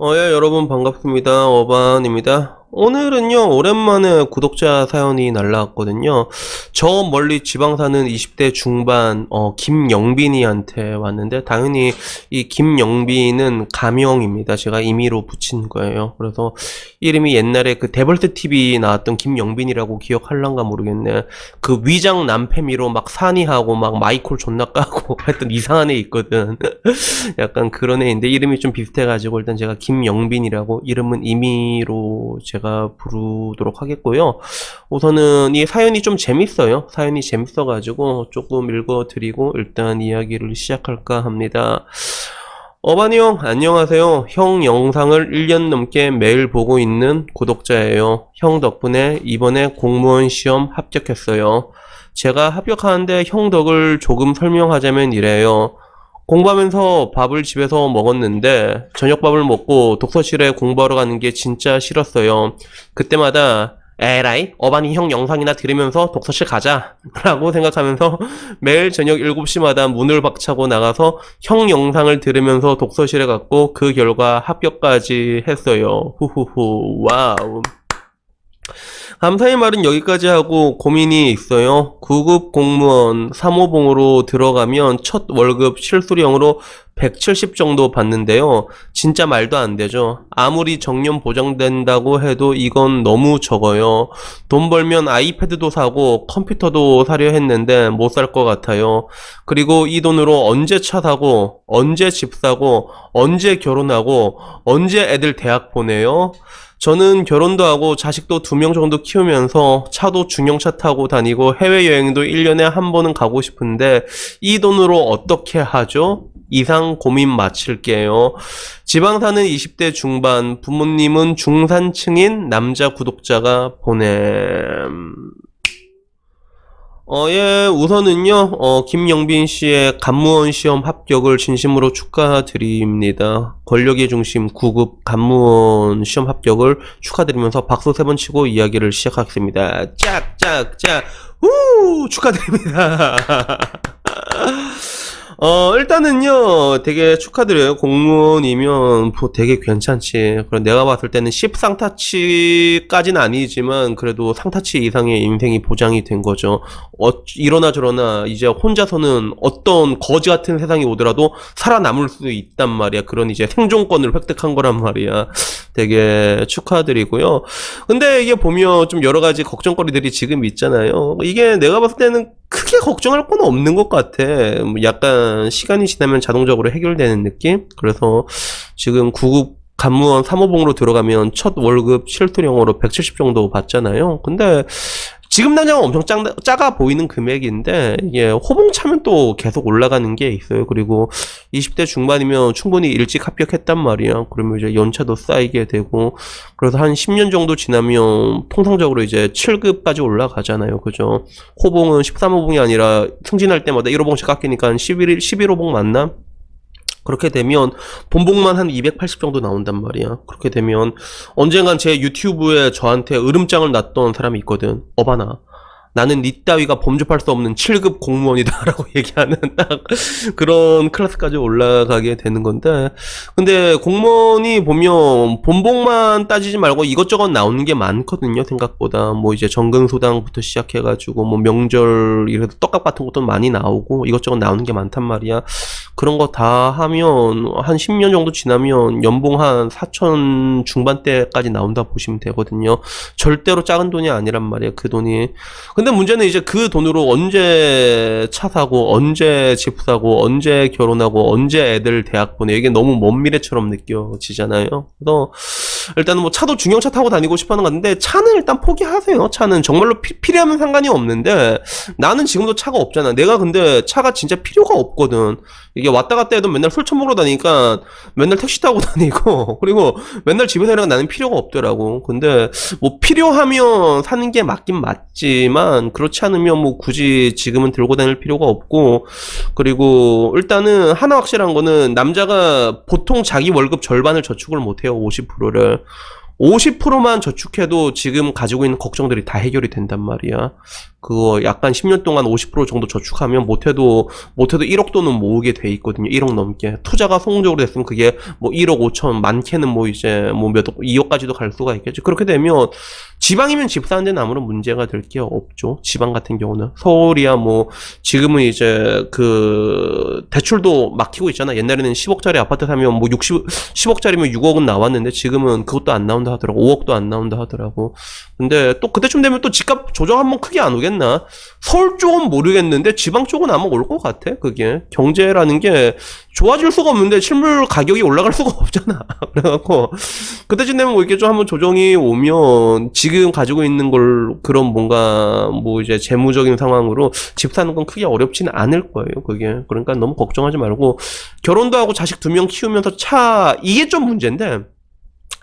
어, 예, 여러분 반갑습니다. 어반입니다. 오늘은요, 오랜만에 구독자 사연이 날라왔거든요. 저 멀리 지방 사는 20대 중반, 어, 김영빈이한테 왔는데, 당연히 이 김영빈은 가명입니다. 제가 임의로 붙인 거예요. 그래서 이름이 옛날에 그 데벌트 TV 나왔던 김영빈이라고 기억할란가 모르겠네. 그 위장 남패미로 막 산이하고 막 마이콜 존나 까고 하여튼 이상한 애 있거든. 약간 그런 애인데 이름이 좀 비슷해가지고 일단 제가 김영빈이라고 이름은 임의로 제가 부르도록 하겠고요. 우선은 이 사연이 좀 재밌어요. 사연이 재밌어가지고 조금 읽어드리고 일단 이야기를 시작할까 합니다. 어반이 형, 안녕하세요. 형 영상을 1년 넘게 매일 보고 있는 구독자예요. 형 덕분에 이번에 공무원 시험 합격했어요. 제가 합격하는데 형 덕을 조금 설명하자면 이래요. 공부하면서 밥을 집에서 먹었는데 저녁밥을 먹고 독서실에 공부하러 가는 게 진짜 싫었어요. 그때마다 에라이 어반이 형 영상이나 들으면서 독서실 가자 라고 생각하면서 매일 저녁 7시마다 문을 박차고 나가서 형 영상을 들으면서 독서실에 갔고 그 결과 합격까지 했어요. 후후후 와우. 감사의 말은 여기까지 하고 고민이 있어요. 9급 공무원 3호봉으로 들어가면 첫 월급 실수령으로 170 정도 받는데요. 진짜 말도 안 되죠. 아무리 정년 보장된다고 해도 이건 너무 적어요. 돈 벌면 아이패드도 사고 컴퓨터도 사려 했는데 못 살 것 같아요. 그리고 이 돈으로 언제 차 사고, 언제 집 사고, 언제 결혼하고, 언제 애들 대학 보내요? 저는 결혼도 하고 자식도 두 명 정도 키우면서 차도 중형차 타고 다니고 해외여행도 1년에 한 번은 가고 싶은데 이 돈으로 어떻게 하죠? 이상 고민 마칠게요. 지방 사는 20대 중반, 부모님은 중산층인 남자 구독자가 보냄. 어, 예, 우선은요, 어, 김영빈 씨의 간무원 시험 합격을 진심으로 축하드립니다. 권력의 중심 9급 간무원 시험 합격을 축하드리면서 박수 세 번 치고 이야기를 시작하겠습니다. 짝, 짝, 짝, 우! 축하드립니다. 어, 일단은요, 되게 축하드려요. 공무원이면 뭐 되게 괜찮지. 그럼 내가 봤을 때는 10상타치까지는 아니지만, 그래도 상타치 이상의 인생이 보장이 된 거죠. 어, 이러나 저러나, 이제 혼자서는 어떤 거지 같은 세상이 오더라도 살아남을 수 있단 말이야. 그런 이제 생존권을 획득한 거란 말이야. 되게 축하드리고요. 근데 이게 보면 좀 여러 가지 걱정거리들이 지금 있잖아요. 이게 내가 봤을 때는 크게 걱정할 건 없는 것 같아. 뭐 약간 시간이 지나면 자동적으로 해결되는 느낌? 그래서 지금 구급 간무원 3호봉으로 들어가면 첫 월급 실투령으로 170 정도 받잖아요. 근데 지금 당장 엄청 작, 작아 보이는 금액인데 이게 호봉 차면 또 계속 올라가는 게 있어요. 그리고 20대 중반이면 충분히 일찍 합격했단 말이야. 그러면 이제 연차도 쌓이게 되고 그래서 한 10년 정도 지나면 통상적으로 이제 7급까지 올라가잖아요. 그죠? 호봉은 13호봉이 아니라 승진할 때마다 1호봉씩 깎이니까 11, 11호봉 맞나? 그렇게 되면 본봉만 한 280 정도 나온단 말이야. 그렇게 되면 언젠간 제 유튜브에 저한테 으름장을 놨던 사람이 있거든. 어바나. 나는 니 따위가 범접할 수 없는 7급 공무원이다 라고 얘기하는 딱 그런 클래스까지 올라가게 되는 건데 근데 공무원이 보면 본봉만 따지지 말고 이것저것 나오는 게 많거든요 생각보다 뭐 이제 정근소당부터 시작해가지고 뭐 명절 이래도 떡값 같은 것도 많이 나오고 이것저것 나오는 게 많단 말이야 그런 거 다 하면 한 10년 정도 지나면 연봉 한 4천 중반대까지 나온다 보시면 되거든요 절대로 작은 돈이 아니란 말이야 그 돈이 근데 문제는 이제 그 돈으로 언제 차 사고, 언제 집 사고, 언제 결혼하고, 언제 애들 대학 보내. 이게 너무 먼 미래처럼 느껴지잖아요. 그래서 일단은 뭐 차도 중형차 타고 다니고 싶어 하는 건데, 차는 일단 포기하세요. 차는 정말로 피, 필요하면 상관이 없는데, 나는 지금도 차가 없잖아. 내가 근데 차가 진짜 필요가 없거든. 이게 왔다 갔다 해도 맨날 술 처먹으러 다니니까 맨날 택시 타고 다니고, 그리고 맨날 집에서 일하는 나는 필요가 없더라고. 근데 뭐 필요하면 사는 게 맞긴 맞지만, 그렇지 않으면 뭐 굳이 지금은 들고 다닐 필요가 없고, 그리고 일단은 하나 확실한 거는 남자가 보통 자기 월급 절반을 저축을 못 해요. 50%를. 50%만 저축해도 지금 가지고 있는 걱정들이 다 해결이 된단 말이야. 그거 약간 10년 동안 50% 정도 저축하면 못해도 못해도 1억 돈은 모으게 돼 있거든요. 1억 넘게 투자가 성공적으로 됐으면 그게 뭐 1억 5천 많게는 뭐 이제 뭐몇 2억까지도 갈 수가 있겠죠. 그렇게 되면 지방이면 집 사는 데는 아무런 문제가 될 게 없죠. 지방 같은 경우는 서울이야 뭐 지금은 이제 그 대출도 막히고 있잖아. 옛날에는 10억짜리 아파트 사면 뭐 60, 10억짜리면 6억은 나왔는데 지금은 그것도 안 나온다 하더라고. 5억도 안 나온다 하더라고. 근데 또 그때쯤 되면 또 집값 조정 한번 크게 안 오겠나? 서울 쪽은 모르겠는데 지방 쪽은 아마 올 것 같아. 그게 경제라는 게 좋아질 수가 없는데 실물 가격이 올라갈 수가 없잖아. 그래갖고 그때쯤 되면 뭐 이렇게 좀 한번 조정이 오면 지금 가지고 있는 걸 그런 뭔가 뭐 이제 재무적인 상황으로 집 사는 건 크게 어렵지는 않을 거예요. 그게 그러니까 너무 걱정하지 말고 결혼도 하고 자식 두 명 키우면서 차 이게 좀 문제인데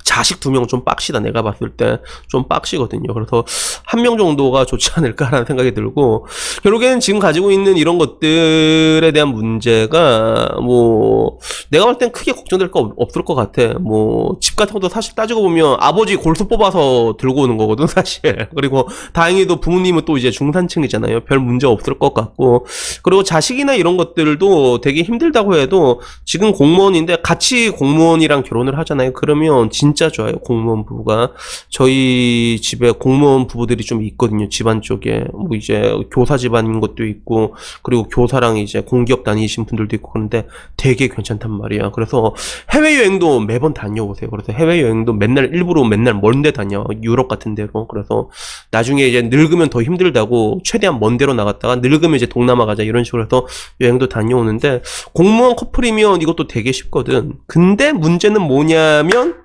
자식 두 명 좀 빡시다 내가 봤을 때 좀 빡시거든요. 그래서 한 명 정도가 좋지 않을까라는 생각이 들고 결국에는 지금 가지고 있는 이런 것들에 대한 문제가 뭐 내가 볼 땐 크게 걱정될 거 없- 없을 것 같아. 뭐 집 같은 것도 사실 따지고 보면 아버지 골수 뽑아서 들고 오는 거거든 사실. 그리고 다행히도 부모님은 또 이제 중산층이잖아요. 별 문제 없을 것 같고 그리고 자식이나 이런 것들도 되게 힘들다고 해도 지금 공무원인데 같이 공무원이랑 결혼을 하잖아요. 그러면 진짜 좋아요. 공무원 부부가 저희 집에 공무원 부부들이 좀 있거든요. 집안 쪽에 뭐 이제 교사 집안인 것도 있고 그리고 교사랑 이제 공기업 다니신 분들도 있고 그런데 되게 괜찮단 말이야. 그래서 해외 여행도 매번 다녀오세요. 그래서 해외 여행도 맨날 일부러 맨날 먼데 다녀 유럽 같은 데로. 그래서 나중에 이제 늙으면 더 힘들다고 최대한 먼 데로 나갔다가 늙으면 이제 동남아 가자 이런 식으로 해서 여행도 다녀오는데 공무원 커플이면 이것도 되게 쉽거든. 근데 문제는 뭐냐면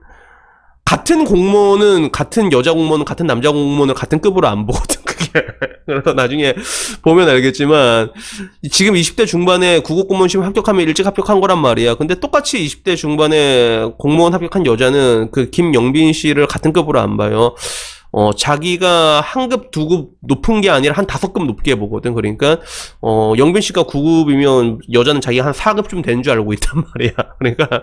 같은 공무원은 같은 여자 공무원은 같은 남자 공무원을 같은 급으로 안 보거든 그게. 그래서 나중에 보면 알겠지만 지금 20대 중반에 국어 공무원 시험 합격하면 일찍 합격한 거란 말이야. 근데 똑같이 20대 중반에 공무원 합격한 여자는 그 김영빈 씨를 같은 급으로 안 봐요 어, 자기가 한 급, 두 급 높은 게 아니라 한 다섯 급 높게 보거든. 그러니까, 어, 영빈 씨가 9급이면 여자는 자기가 한 4급쯤 되는 줄 알고 있단 말이야. 그러니까,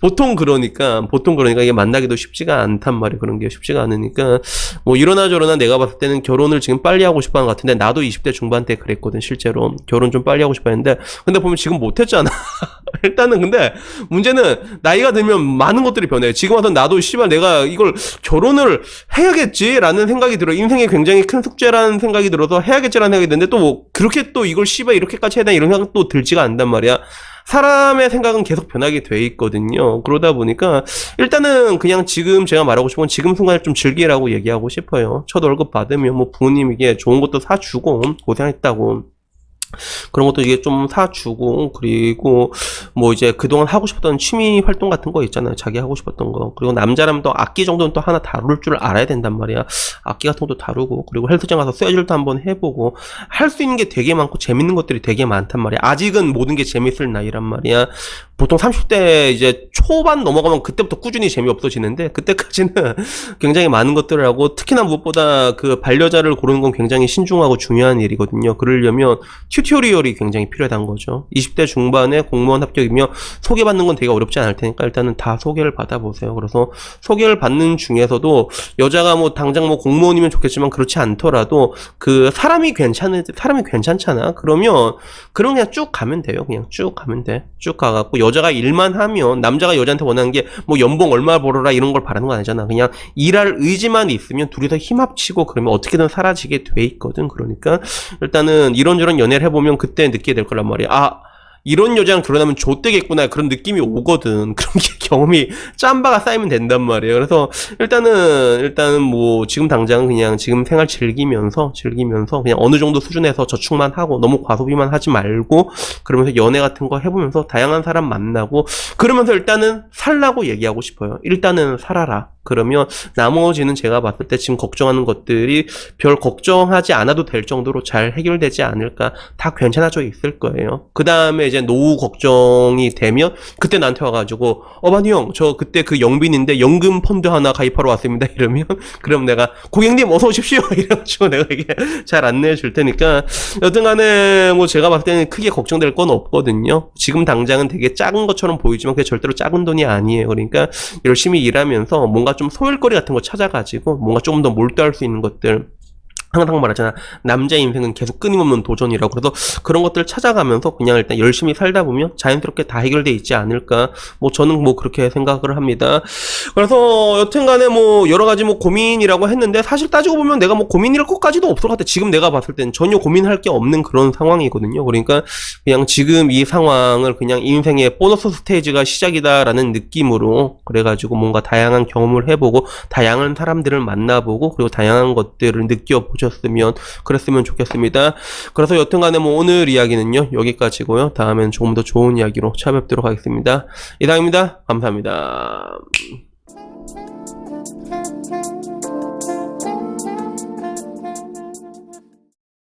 보통 그러니까, 보통 그러니까 이게 만나기도 쉽지가 않단 말이야. 그런 게 쉽지가 않으니까, 뭐 이러나 저러나 내가 봤을 때는 결혼을 지금 빨리 하고 싶어 하는 것 같은데, 나도 20대 중반 때 그랬거든, 실제로. 결혼 좀 빨리 하고 싶어 했는데, 근데 보면 지금 못했잖아. 일단은 근데, 문제는 나이가 들면 많은 것들이 변해. 지금 와서 나도 씨발 내가 이걸 결혼을 해야겠지라는 생각이 들어. 인생에 굉장히 큰 숙제라는 생각이 들어서 해야겠지라는 생각이 드는데 또 뭐 그렇게 또 이걸 씨발 이렇게까지 해야 되나 이런 생각도 들지가 않단 말이야. 사람의 생각은 계속 변하게 돼 있거든요. 그러다 보니까 일단은 그냥 지금 제가 말하고 싶은 건 지금 순간을 좀 즐기라고 얘기하고 싶어요. 첫 월급 받으면 뭐 부모님에게 좋은 것도 사주고 고생했다고 그런 것도 이게 좀 사주고 그리고 뭐 이제 그동안 하고 싶었던 취미 활동 같은 거 있잖아요. 자기 하고 싶었던 거. 그리고 남자라면 또 악기 정도는 또 하나 다룰 줄 알아야 된단 말이야. 악기 같은 것도 다루고 그리고 헬스장 가서 쇠질도 한번 해보고 할 수 있는 게 되게 많고 재밌는 것들이 되게 많단 말이야. 아직은 모든 게 재밌을 나이란 말이야. 보통 30대 이제 초반 넘어가면 그때부터 꾸준히 재미없어지는데 그때까지는 굉장히 많은 것들을 하고 특히나 무엇보다 그 반려자를 고르는 건 굉장히 신중하고 중요한 일이거든요. 그러려면 튜토리얼이 굉장히 필요하다는 거죠. 20대 중반에 공무원 합격 이면 소개받는 건 되게 어렵지 않을 테니까 일단은 다 소개를 받아보세요. 그래서 소개를 받는 중에서도 여자가 뭐 당장 뭐 공무원이면 좋겠지만 그렇지 않더라도 그 사람이 괜찮은 사람이 괜찮잖아. 그러면 그럼 그냥 쭉 가면 돼요. 그냥 쭉 가면 돼. 쭉 가갖고 여자가 일만 하면 남자가 여자한테 원하는 게 뭐 연봉 얼마 벌어라 이런 걸 바라는 거 아니잖아. 그냥 일할 의지만 있으면 둘이서 힘 합치고 그러면 어떻게든 사라지게 돼 있거든. 그러니까 일단은 이런저런 연애를 해보면 그때 느끼게 될 거란 말이야. 아 이런 여자랑 결혼하면 좆되겠구나 그런 느낌이 오거든. 그런 게 경험이 짬바가 쌓이면 된단 말이에요. 그래서 일단은 일단은 뭐 지금 당장 그냥 지금 생활 즐기면서 즐기면서 그냥 어느 정도 수준에서 저축만 하고 너무 과소비만 하지 말고 그러면서 연애 같은 거 해보면서 다양한 사람 만나고 그러면서 일단은 살라고 얘기하고 싶어요. 일단은 살아라. 그러면 나머지는 제가 봤을 때 지금 걱정하는 것들이 별 걱정하지 않아도 될 정도로 잘 해결되지 않을까. 다 괜찮아져 있을 거예요. 그 다음에 이제 노후 걱정이 되면 그때 나한테 와가지고 어반이 형 저 그때 그 영빈인데 연금 펀드 하나 가입하러 왔습니다 이러면 그럼 내가 고객님 어서 오십시오 이래가지고 내가 이게 잘 안내해 줄 테니까 여튼간에 뭐 제가 봤을 때는 크게 걱정될 건 없거든요. 지금 당장은 되게 작은 것처럼 보이지만 그게 절대로 작은 돈이 아니에요. 그러니까 열심히 일하면서 뭔가 좀 소일거리 같은 거 찾아가지고 뭔가 조금 더 몰두할 수 있는 것들 항상 말하잖아. 남자 인생은 계속 끊임없는 도전이라고. 그래서 그런 것들을 찾아가면서 그냥 일단 열심히 살다 보면 자연스럽게 다 해결돼 있지 않을까. 뭐 저는 뭐 그렇게 생각을 합니다. 그래서 여튼 간에 뭐 여러 가지 뭐 고민이라고 했는데 사실 따지고 보면 내가 뭐 고민이랄 것까지도 없을 것 같아. 지금 내가 봤을 때는 전혀 고민할 게 없는 그런 상황이거든요. 그러니까 그냥 지금 이 상황을 그냥 인생의 보너스 스테이지가 시작이다라는 느낌으로 그래가지고 뭔가 다양한 경험을 해보고 다양한 사람들을 만나보고 그리고 다양한 것들을 느껴 보셨으면 그랬으면 좋겠습니다. 그래서 여튼간에 뭐 오늘 이야기는요 여기까지고요. 다음엔 조금 더 좋은 이야기로 찾아뵙도록 하겠습니다. 이상입니다. 감사합니다.